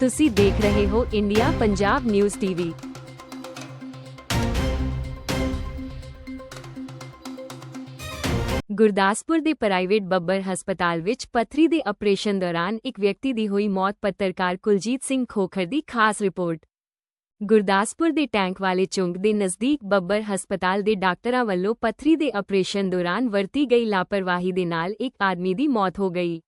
ਤੁਸੀਂ ਦੇਖ ਰਹੇ ਹੋ India Punjab news TV. Gurdaspur ਦੇ ਪ੍ਰਾਈਵੇਟ ਬੱਬਰ ਹਸਪਤਾਲ ਵਿੱਚ ਪੱਥਰੀ ਦੇ ਆਪਰੇਸ਼ਨ ਦੌਰਾਨ ਇੱਕ ਵਿਅਕਤੀ ਦੀ ਹੋਈ ਮੌਤ, ਪੱਤਰਕਾਰ ਕੁਲਜੀਤ ਸਿੰਘ ਖੋਖਰ ਦੀ ਖਾਸ ਰਿਪੋਰਟ। ਗੁਰਦਾਸਪੁਰ ਦੇ ਟੈਂਕ ਵਾਲੇ ਚੁੰਗ ਦੇ ਨਜ਼ਦੀਕ ਬੱਬਰ ਹਸਪਤਾਲ ਦੇ ਡਾਕਟਰਾਂ ਵੱਲੋਂ ਪੱਥਰੀ ਦੇ ਆਪਰੇਸ਼ਨ ਦੌਰਾਨ ਵਰਤੀ ਗਈ ਲਾਪਰਵਾਹੀ ਦੇ ਨਾਲ ਇੱਕ ਆਦਮੀ ਦੀ ਮੌਤ ਹੋ ਗਈ।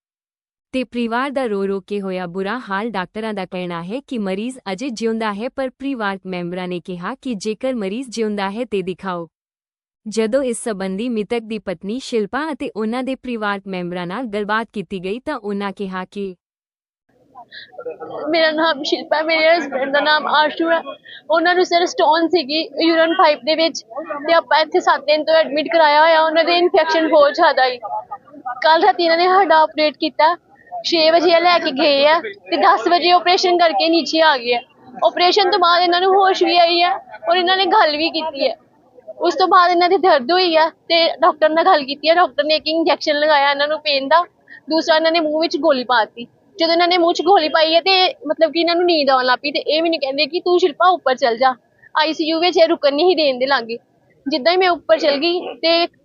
ਤੇ ਪਰਿਵਾਰ ਦਾ ਰੋ ਰੋ ਕੇ ਹੋਇਆ ਬੁਰਾ ਹਾਲ ਡਾਕਟਰਾਂ ਦਾ ਕਹਿਣਾ ਹੈ ਕਿ ਮਰੀਜ਼ ਅਜੇ ਜਿਉਂਦਾ ਹੈ, ਪਰ ਪਰਿਵਾਰਕ ਮੈਂਬਰਾਂ ਨੇ ਕਿਹਾ ਕਿ ਜੇਕਰ ਮਰੀਜ਼ ਜਿਉਂਦਾ ਹੈ ਤੇ ਦਿਖਾਓ। ਜਦੋਂ ਇਸ ਸੰਬੰਧੀ ਮ੍ਰਿਤਕ ਦੀ ਪਤਨੀ ਸ਼ਿਲਪਾ ਅਤੇ ਉਹਨਾਂ ਦੇ ਪਰਿਵਾਰਕ ਮੈਂਬਰਾਂ ਨਾਲ ਗੱਲਬਾਤ ਕੀਤੀ ਗਈ ਤਾਂ ਉਹਨਾਂ ਕਿਹਾ ਕਿ ਮੇਰਾ ਨਾਮ ਸ਼ਿਲਪਾ ਮੇਰੇ ਹਸਬੰਡ ਦਾ ਨਾਮ ਆਸ਼ੂ ਹੈ। ਉਹਨਾਂ ਨੂੰ ਸਰ ਸਟੋਨ ਸੀਗੀ ਯੂਰਨ ਪਾਈਪ ਦੇ ਵਿੱਚ ਤੇ ਆਪਾਂ ਇੱਥੇ 7 ਦਿਨ ਤੋਂ ਐਡਮਿਟ ਕਰਾਇਆ ਹੋਇਆ, ਉਹਨਾਂ ਦੇ ਇਨਫੈਕਸ਼ਨ ਬਹੁਤ ਜ਼ਿਆਦਾ ਹੀ ਕੱਲ ਰਾਤੀ ਇਹਨਾਂ ਨੇ ਸਾਡਾ ਆਪਰੇਟ ਕੀਤਾ। 6 ਵਜੇ ਲੈ ਕੇ ਗਏ ਆ ਤੇ 10 ਵਜੇ ਆਪਰੇਸ਼ਨ ਕਰਕੇ ਨੀਚੇ ਆ ਗਏ ਆ। ਆਪਰੇਸ਼ਨ ਤੋਂ ਬਾਅਦ ਇਹਨਾਂ ਨੂੰ ਹੋਸ਼ ਵੀ ਆਈ ਆ ਔਰ ਇਹਨਾਂ ਨੇ ਗੱਲ ਵੀ ਕੀਤੀ ਹੈ ਉਸ ਤੋਂ ਬਾਅਦ ਇਹਨਾਂ ਦੀ ਦਰਦ ਹੋਈ ਆ ਤੇ ਡਾਕਟਰ ਨਾਲ ਗੱਲ ਕੀਤੀ ਆ। ਡਾਕਟਰ ਨੇ ਇੱਕ ਇੰਜੈਕਸ਼ਨ ਲਗਾਇਆ ਇਹਨਾਂ ਨੂੰ ਪੇਨ ਦਾ। ਦੂਸਰਾ ਇਹਨਾਂ ਨੇ ਮੂੰਹ ਵਿੱਚ ਗੋਲੀ ਪਾਤੀ ਜਦੋਂ ਇਹਨਾਂ ਨੇ ਮੂੰਹ 'ਚ ਗੋਲੀ ਪਾਈ ਹੈ ਤੇ ਮਤਲਬ ਕਿ ਇਹਨਾਂ ਨੂੰ ਨੀਂਦ ਆਉਣ ਲੱਗ ਪਈ ਤੇ ਇਹ ਮੈਨੂੰ ਕਹਿੰਦੇ ਕਿ ਤੂੰ ਸ਼ਿਲਪਾ ਉੱਪਰ ਚੱਲ ਜਾ। ਆਈਸੀਯੂ ਵਿੱਚ ਇਹ ਰੁਕਣ ਨਹੀਂ ਦੇਣ ਦੇ ਲਾਗੇ। ਜਿੱਦਾਂ ਹੀ ਮੈਂ ਉੱਪਰ ਚਲ ਗਈ ਤੇ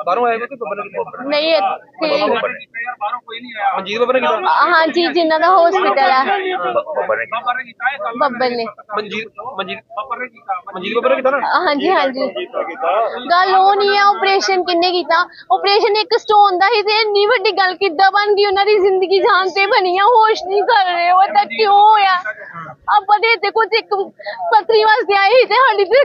ਬਾਹਰੋਂ ਆਇਆ ਕੋਈ ਬੱਬਰ ਨੇ ਨਹੀਂ ਇੱਥੇ ਬਾਹਰੋਂ ਕੋਈ ਨਹੀਂ ਆਇਆ। ਮਨਜੀਤ ਬੱਬਰ ਨੇ ਕੀਤਾ? ਹਾਂਜੀ ਜਿਨ੍ਹਾਂ ਦਾ ਹਸਪੀਟਲ ਹੈ ਬੱਬਰ ਨੇ ਕੀਤਾ ਬੱਬਲ ਨੇ ਮਨਜੀਤ ਮਨਜੀਤ ਬੱਬਰ ਨੇ ਕੀਤਾ ਮਨਜੀਤ ਬੱਬਰ ਨੇ ਕੀਤਾ ਨਾ? ਹਾਂਜੀ ਹਾਂਜੀ। ਗੱਲ ਉਹ ਨਹੀਂ ਹੈ ਆਪਰੇਸ਼ਨ ਕਿੰਨੇ ਕੀਤਾ? ਆਪਰੇਸ਼ਨ ਇੱਕ ਸਟੋਨ ਦਾ ਹੀ ਤੇ ਇੰਨੀ ਵੱਡੀ ਗੱਲ ਕਿੱਦਾਂ ਬਣ ਗਈ? ਉਹਨਾਂ ਦੀ ਜ਼ਿੰਦਗੀ ਜਾਨ ਤੇ ਬਣੀ ਆ ਹੋਸ਼ ਨਹੀਂ ਕਰ ਰਹੇ ਉਹ ਤਾਂ ਕਿਉਂ ਹੋਇਆ? ਆਪਾਂ ਦੇ ਤੇ ਕੁਝ ਇੱਕ ਪਤਰੀ ਵਾਸਤੇ ਆਏ ਸੀ ਤੇ ਸਾਡੀ ਤੇ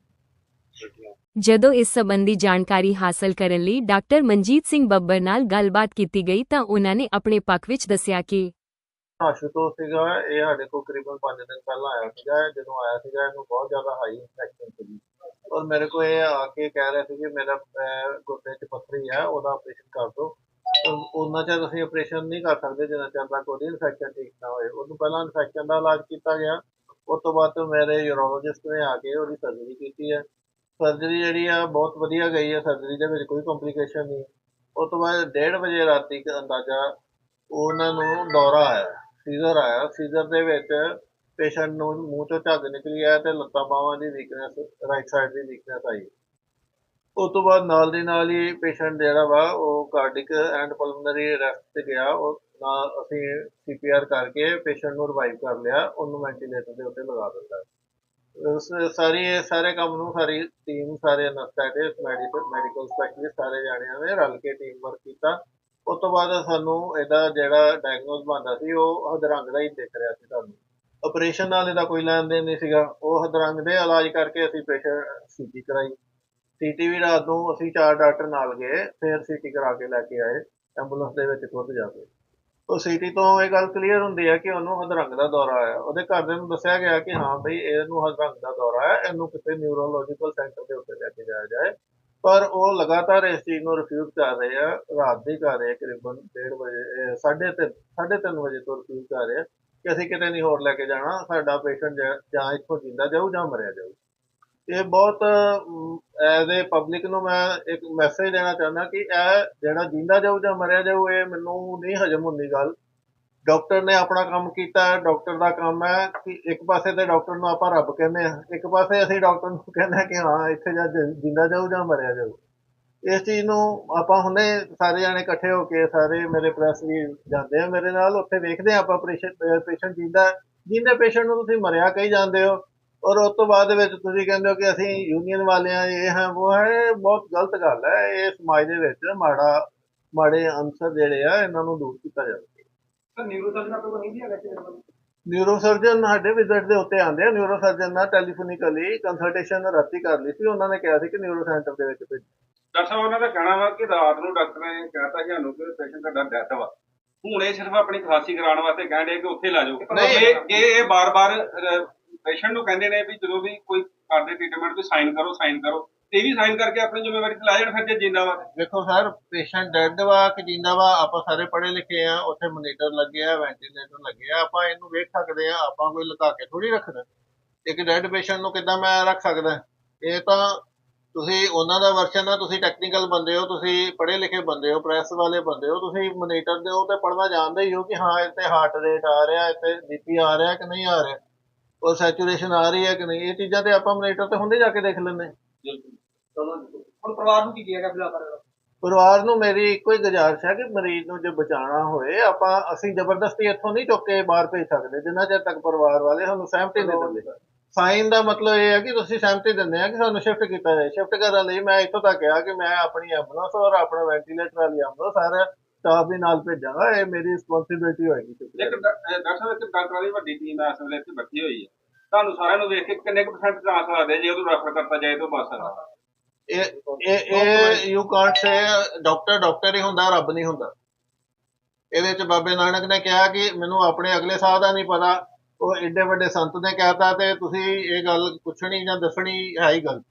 ਜਦੋਂ ਇਸ ਸੰਬੰਧੀ ਜਾਣਕਾਰੀ ਹਾਸਲ ਕਰਨ ਲਈ ਡਾਕਟਰ ਮਨਜੀਤ ਸਿੰਘ ਬੱਬਰ ਨਾਲ ਗੱਲਬਾਤ ਕੀਤੀ ਗਈ ਤਾਂ ਉਹਨਾਂ ਨੇ ਆਪਣੇ ਪੱਖ ਵਿੱਚ ਦੱਸਿਆ ਕਿ ਆਸ਼ੂਤੋਸ਼ ਸੀਗਾ, ਇਹ ਸਾਡੇ ਕੋਲ ਕਰੀਬਨ 5 ਦਿਨ ਪਹਿਲਾਂ ਆਇਆ ਸੀਗਾ, ਜਦੋਂ ਆਇਆ ਸੀਗਾ ਇਹਨੂੰ ਬਹੁਤ ਜ਼ਿਆਦਾ ਹਾਈ ਇਨਫੈਕਸ਼ਨ ਸੀਗੀ। ਔਰ ਮੇਰੇ ਕੋਲ ਇਹ ਆ ਕੇ ਕਹਿ ਰਿਹਾ ਸੀ ਕਿ ਮੇਰਾ ਗੁਰਦੇ 'ਚ ਪੱਥਰੀ ਹੈ ਉਹਦਾ ਆਪਰੇਸ਼ਨ ਕਰ ਦਿਓ। ਉਹਨਾਂ ਚਿਰ ਅਸੀਂ ਆਪਰੇਸ਼ਨ ਨਹੀਂ ਕਰ ਸਕਦੇ, ਜਿੰਨਾ ਚਿਰ ਤੱਕ ਉਹਦੀ ਇਨਫੈਕਸ਼ਨ ਠੀਕ ਨਾ ਹੋਏ। ਉਹਨੂੰ ਪਹਿਲਾਂ ਇਨਫੈਕਸ਼ਨ ਦਾ ਇਲਾਜ ਕੀਤਾ ਗਿਆ। ਉਸ ਤੋਂ ਬਾਅਦ ਮੇਰੇ ਯੂਰੋਲੋਜਿਸਟ ਨੇ ਆ ਕੇ ਉਹਦੀ ਸਰਜਰੀ ਕੀਤੀ ਹੈ। ਸਰਜਰੀ ਜਿਹੜੀ ਆ, ਬਹੁਤ ਵਧੀਆ ਗਈ ਆ ਸਰਜਰੀ ਦੇ ਵਿੱਚ, ਕੋਈ ਕੰਪਲਿਕੇਸ਼ਨ ਨਹੀਂ। ਉਸ ਤੋਂ ਬਾਅਦ 1:30 ਵਜੇ ਰਾਤੀ ਦਾ ਅੰਦਾਜ਼ਾ ਉਹਨਾਂ ਨੂੰ ਦੌਰਾ ਆਇਆ ਸੀਜ਼ਰ ਆਇਆ। ਸੀਜ਼ਰ ਦੇ ਵਿੱਚ ਪੇਸ਼ੈਂਟ ਨੂੰ ਮੂੰਹ ਤੋਂ ਝੱਗ ਨਿਕਲੀ ਆ ਤੇ ਲੱਤਾਂ ਬਾਹਾਂ ਦੀ ਵੀਕਨੈਸ ਰਾਈਟ ਸਾਈਡ ਦੀ ਵੀਕਨੈਸ ਆਈ। ਉਸ ਤੋਂ ਬਾਅਦ ਨਾਲ ਦੀ ਨਾਲ ਹੀ ਪੇਸ਼ੈਂਟ ਜਿਹੜਾ ਵਾ, ਉਹ ਕਾਰਡਿਕ ਐਂਡ ਪਲਮਨਰੀ ਅਰੈਸਟ ਤੇ ਗਿਆ। ਉਹ ਨਾਲ ਅਸੀਂ ਸੀਪੀਆਰ ਕਰਕੇ ਪੇਸ਼ੈਂਟ ਨੂੰ ਰਿਵਾਈਵ ਕਰ ਲਿਆ, ਉਹਨੂੰ ਵੈਂਟੀਲੇਟਰ ਦੇ ਉੱਤੇ ਲਗਾ ਦਿੱਤਾ। ਸਾਰੀ, ਸਾਰੇ ਕੰਮ ਨੂੰ ਸਾਰੀ ਟੀਮ ਸਾਰੇ ਅਨਸਥੈਟਿਸਟ ਮੈਡੀਕਲ ਮੈਡੀਕਲ ਸਪੈਸ਼ਲਿਸਟ ਸਾਰੇ ਜਾਣਿਆਂ ਨੇ ਰਲ ਕੇ ਟੀਮ ਵਰਕ ਕੀਤਾ। ਉਸ ਤੋਂ ਬਾਅਦ ਸਾਨੂੰ ਇਹਦਾ ਜਿਹੜਾ ਡਾਇਗਨੋਸ ਬਣਦਾ ਸੀ, ਉਹ ਹਦਰੰਗ ਦਾ ਹੀ ਦਿਖ ਰਿਹਾ ਸੀ ਤੁਹਾਨੂੰ ਆਪਰੇਸ਼ਨ ਨਾਲ ਇਹਦਾ ਕੋਈ ਲੈਣ ਦੇਣ ਨਹੀਂ ਸੀਗਾ। ਉਹ ਹਦਰੰਗ ਦੇ ਇਲਾਜ ਕਰਕੇ ਅਸੀਂ ਪੇਸ਼ੈਂਟ ਸੀਟੀ ਕਰਾਈ। ਸੀਟੀ ਵੀ ਰਾਤ ਨੂੰ ਅਸੀਂ ਚਾਰ ਡਾਕਟਰ ਨਾਲ ਗਏ, ਫਿਰ ਸੀਟੀ ਕਰਾ ਕੇ ਲੈ ਕੇ ਆਏ ਐਂਬੂਲੈਂਸ ਦੇ ਵਿੱਚ ਖੁਦ ਜਾ ਕੇ। ਉਹ ਸਿਟੀ ਤੋਂ ਇਹ ਗੱਲ ਕਲੀਅਰ ਹੁੰਦੀ ਹੈ ਕਿ ਉਹਨੂੰ ਹਦਰੰਗ ਦਾ ਦੌਰਾ ਆਇਆ। ਉਹਦੇ ਘਰਦਿਆਂ ਨੂੰ ਦੱਸਿਆ ਗਿਆ ਕਿ ਹਾਂ ਬਈ ਇਹਨੂੰ ਹਦਰੰਗ ਦਾ ਦੌਰਾ ਹੈ ਇਹਨੂੰ ਕਿਸੇ ਨਿਊਰੋਲੋਜੀਕਲ ਸੈਂਟਰ ਦੇ ਉੱਤੇ ਲੈ ਕੇ ਜਾਇਆ ਜਾਏ। ਪਰ ਉਹ ਲਗਾਤਾਰ ਇਸ ਚੀਜ਼ ਨੂੰ ਰਿਫਿਊਜ਼ ਕਰ ਰਹੇ ਆ, ਰਾਤ ਦੀ ਕਰ ਰਹੇ ਆ, ਕਰੀਬਨ 1:30 ਵਜੇ, ਇਹ ਸਾਢੇ ਤਿੰਨ ਸਾਢੇ ਤਿੰਨ ਵਜੇ ਤੋਂ ਰਿਫਿਊਜ਼ ਕਰ ਰਹੇ ਆ ਕਿ ਅਸੀਂ ਕਿਤੇ ਨਹੀਂ ਹੋਰ ਲੈ ਕੇ ਜਾਣਾ, ਸਾਡਾ ਪੇਸ਼ੈਂਟ ਜਾਂ ਇੱਥੋਂ ਜਿੰਦਾ ਜਾਊ ਜਾਂ ਮਰਿਆ ਜਾਊ। ਇਹ ਬਹੁਤ ਐਜ਼ ਏ ਪਬਲਿਕ ਨੂੰ ਮੈਂ ਇੱਕ ਮੈਸੇਜ ਦੇਣਾ ਚਾਹੁੰਦਾ ਕਿ ਇਹ ਜਿਹੜਾ ਜਿੰਦਾ ਜਾਊ ਜਾਂ ਮਰਿਆ ਜਾਊ, ਇਹ ਮੈਨੂੰ ਨਹੀਂ ਹਜਮ ਹੁੰਦੀ ਗੱਲ। ਡਾਕਟਰ ਨੇ ਆਪਣਾ ਕੰਮ ਕੀਤਾ ਹੈ ਡਾਕਟਰ ਦਾ ਕੰਮ ਹੈ ਕਿ ਇੱਕ ਪਾਸੇ ਤੇ ਡਾਕਟਰ ਨੂੰ ਆਪਾਂ ਰੱਬ ਕਹਿੰਦੇ ਆ ਇੱਕ ਪਾਸੇ ਅਸੀਂ ਡਾਕਟਰ ਨੂੰ ਕਹਿੰਦੇ ਆ ਕਿ ਹਾਂ, ਇੱਥੇ ਜਾਂ ਜਿ- ਜਿੰਦਾ ਜਾਊ ਜਾਂ ਮਰਿਆ ਜਾਊ। ਇਸ ਚੀਜ਼ ਨੂੰ ਆਪਾਂ ਹੁਣੇ ਸਾਰੇ ਜਾਣੇ ਇਕੱਠੇ ਹੋ ਕੇ, ਸਾਰੇ ਮੇਰੇ ਪ੍ਰੈਸ ਵੀ ਜਾਂਦੇ ਆ ਮੇਰੇ ਨਾਲ, ਉੱਥੇ ਵੇਖਦੇ ਆ ਆਪਾਂ ਪੇਸ਼ੈਂਟ ਜਿੰਦਾ ਜਿੰਦੇ ਪੇਸ਼ੈਂਟ ਨੂੰ ਤੁਸੀਂ ਮਰਿਆ ਕਹੀ ਜਾਂਦੇ ਹੋ ਔਰ ਉਸ ਤੋਂ ਬਾਅਦ ਵਿੱਚ ਤੁਸੀਂ ਕਹਿੰਦੇ ਹੋ ਕਿ ਅਸੀਂ ਯੂਨੀਅਨ ਵਾਲੇ ਆ ਇਹ ਹੈ ਉਹ ਹੈ ਬਹੁਤ ਗਲਤ ਗੱਲ ਹੈ। ਇਹ ਸਮਾਜ ਦੇ ਵਿੱਚ ਮਾੜਾ ਮਾੜੇ ਅੰਸਰ ਜਿਹੜੇ ਆ ਇਹਨਾਂ ਨੂੰ ਦੂਰ ਕੀਤਾ ਜਾਵੇ। ਸਰ ਨਿਊਰੋ ਸਰਜਨ ਆਪਣੇ ਕੋਲ ਨਹੀਂ ਜੀ ਹੈਗਾ ਇੱਥੇ ਮੇਰੇ ਕੋਲ ਨਿਊਰੋ ਸਰਜਨ ਸਾਡੇ ਵਿਜ਼ਿਟ ਦੇ ਉੱਤੇ ਆਉਂਦੇ ਆ। ਨਿਊਰੋ ਸਰਜਨ ਨਾਲ ਟੈਲੀਫੋਨਿਕਲੀ ਕੰਸਲਟੇਸ਼ਨ ਰਾਤੀ ਕਰ ਲਈ ਸੀ। ਉਹਨਾਂ ਨੇ ਕਿਹਾ ਸੀ ਕਿ ਨਿਊਰੋ ਸੈਂਟਰ ਦੇ ਵਿੱਚ ਭੇਜੋ। ਡਾਕਟਰ ਸਾਹਿਬ ਉਹਨਾਂ ਦਾ ਕਹਿਣਾ ਵਾ ਕਿ ਰਾਤ ਨੂੰ ਡਾਕਟਰ ਨੇ ਕਹਿਤਾ ਕਿ ਸਾਨੂੰ ਕਿ ਪੇਸ਼ੈਂਟ ਦਾ ਡੈਥ ਵਾ। ਹੁਣ ਇਹ ਸਿਰਫ ਆਪਣੀ ਖਾਸੀ ਕਰਾਉਣ ਵਾਸਤੇ ਕਹਿੰਦੇ ਕਿ ਉੱਥੇ ਲੈ ਜਾਓ। ਇਹ ਇਹ ਬਾਰ-ਬਾਰ ਪੇਸ਼ੈਂਟ ਨੂੰ ਕਹਿੰਦੇ ਨੇ ਵੀ ਜਦੋਂ ਵੀ ਕੋਈ ਕਰਦੇ ਟ੍ਰੀਟਮੈਂਟ ਤੇ ਸਾਈਨ ਕਰੋ ਸਾਈਨ ਕਰੋ। ਤੇ ਵੀ ਸਾਈਨ ਕਰਕੇ ਆਪਣੀ ਜ਼ਿੰਮੇਵਾਰੀ ਤੇ ਲਾ ਜਾਣ ਫਿਰ ਜੇ ਜਿੰਦਾ ਵਾ ਦੇਖੋ ਸਰ ਪੇਸ਼ੈਂਟ ਡੈਡ ਵਾ ਕਿ ਜਿੰਦਾ ਵਾ, ਆਪਾਂ ਸਾਰੇ ਪੜ੍ਹੇ ਲਿਖੇ ਆ, ਉੱਥੇ ਮੋਨੀਟਰ ਲੱਗੇ ਆ ਵੈਂਟੀਲੇਟਰ ਲੱਗੇ ਆ, ਆਪਾਂ ਇਹਨੂੰ ਵੇਖ ਸਕਦੇ ਆ, ਆਪਾਂ ਕੋਈ ਲੁਕਾ ਕੇ ਥੋੜੀ ਰੱਖਣਾ। ਇੱਕ ਡੈਡ ਪੇਸ਼ੈਂਟ ਨੂੰ ਕਿੱਦਾਂ ਮੈਂ ਰੱਖ ਸਕਦਾ? ਇਹ ਤਾਂ ਤੁਸੀਂ ਉਹਨਾਂ ਦਾ ਵਰਸ਼ਨ ਆ, ਤੁਸੀਂ ਟੈਕਨੀਕਲ ਬੰਦੇ ਹੋ, ਤੁਸੀਂ ਪੜ੍ਹੇ ਲਿਖੇ ਬੰਦੇ ਹੋ ਪ੍ਰੈਸ ਵਾਲੇ ਬੰਦੇ ਹੋ, ਤੁਸੀਂ ਮੋਨੀਟਰ ਦੇ ਉਹ ਤੇ ਪੜ੍ਹਨਾ ਜਾਣਦੇ ਹੀ ਹੋ ਕਿ ਹਾਂ, ਇੱਥੇ ਹਾਰਟ ਰੇਟ ਆ ਰਿਹਾ, ਇੱਥੇ ਬੀਪੀ ਆ ਰਿਹਾ ਕਿ ਨਹੀਂ ਆ ਰਿਹਾ। ਉਹ ਸੈਚੂਰੇਸ਼ਨ ਆ ਰਹੀ ਹੈ ਕਿ ਨਹੀਂ? ਇਹ ਚੀਜ਼ਾਂ ਤੇ ਆਪਾਂ ਮੋਨੀਟਰ ਤੇ ਹੁੰਦੇ ਜਾ ਕੇ ਦੇਖ ਲੈਂਦੇ ਹਾਂ। ਹੁਣ ਪਰਿਵਾਰ ਨੂੰ ਕੀ ਕਿਹਾ ਗਿਆ ਫਿਲਹਾਲ ਪਰਿਵਾਰ ਨੂੰ ਮੇਰੀ ਇੱਕੋ ਹੀ ਗੁਜ਼ਾਰਿਸ਼ ਹੈ ਕਿ ਮਰੀਜ਼ ਨੂੰ ਜੇ ਬਚਾਉਣਾ ਹੋਏ ਆਪਾਂ ਅਸੀਂ ਜ਼ਬਰਦਸਤੀ ਇੱਥੋਂ ਨਹੀਂ ਚੁੱਕ ਕੇ ਬਾਹਰ ਭੇਜ ਸਕਦੇ ਜਿੰਨਾ ਚਿਰ ਤੱਕ ਪਰਿਵਾਰ ਵਾਲੇ ਸਾਨੂੰ ਸਹਿਮਤੀ ਨਹੀਂ ਦਿੰਦੇ। ਸਾਈਨ ਦਾ ਮਤਲਬ ਇਹ ਹੈ ਕਿ ਤੁਸੀਂ ਸਹਿਮਤੀ ਦਿੰਦੇ ਆ ਕਿ ਸਾਨੂੰ ਸ਼ਿਫਟ ਕੀਤਾ ਜਾਏ। ਸ਼ਿਫਟ ਕਰਨ ਲਈ ਮੈਂ ਇੱਥੋਂ ਤੱਕ ਕਿਹਾ ਕਿ ਮੈਂ ਆਪਣੀ ਐਂਬੂਲੈਂਸ ਔਰ ਆਪਣਾ ਵੈਂਟੀਲੇਟਰ ਵਾਲੀ ਐਂਬੂਲੈਂਸ ਸਾਰਾ ਸਟਾਫ ਵੀ ਨਾਲ ਭੇਜਾਂਗਾ ਇਹ ਮੇਰੀ ਰਿਸਪੌਂਸਿਬਿਲਟੀ ਹੋਏਗੀ ਅਹ ਡਾਕਟਰ ਸਾਹਿਬ ਇੱਕ ਡਾਕਟਰਾਂ ਦੀ ਵੱਡੀ ਟੀਮ ਇਸ ਵੇਲੇ ਇੱਥੇ ਬੈਠੀ ਹੋਈ ਹੈ ਤੁਹਾਨੂੰ ਸਾਰਿਆਂ ਨੂੰ ਵੇਖ ਕੇ ਕਿੰਨੇ ਕੁ ਪਰਸੈਂਟ ਚਾਂਸ ਲੱਗਦੇ ਜੇ ਉਹਨੂੰ ਰੈਫਰ ਕਰਤਾ ਜਾਏ ਤਾਂ ਬਸ ਇਹ ਇਹ you can't say doctor doctor ਹੀ ਹੁੰਦਾ ਰੱਬ ਨਹੀਂ ਹੁੰਦਾ। ਇਹਦੇ ਚ ਬਾਬੇ ਨਾਨਕ ਨੇ ਕਿਹਾ ਕਿ ਮੈਨੂੰ ਆਪਣੇ ਅਗਲੇ ਸਾਹ ਦਾ ਨਹੀਂ ਪਤਾ ਉਹ ਏਡੇ ਵੱਡੇ ਸੰਤ ਨੇ ਕਹਿਤਾ ਤੇ ਤੁਸੀਂ ਇਹ ਗੱਲ ਪੁੱਛਣੀ ਜਾਂ ਦੱਸਣੀ ਹੈ ਹੀ ਗੱਲ।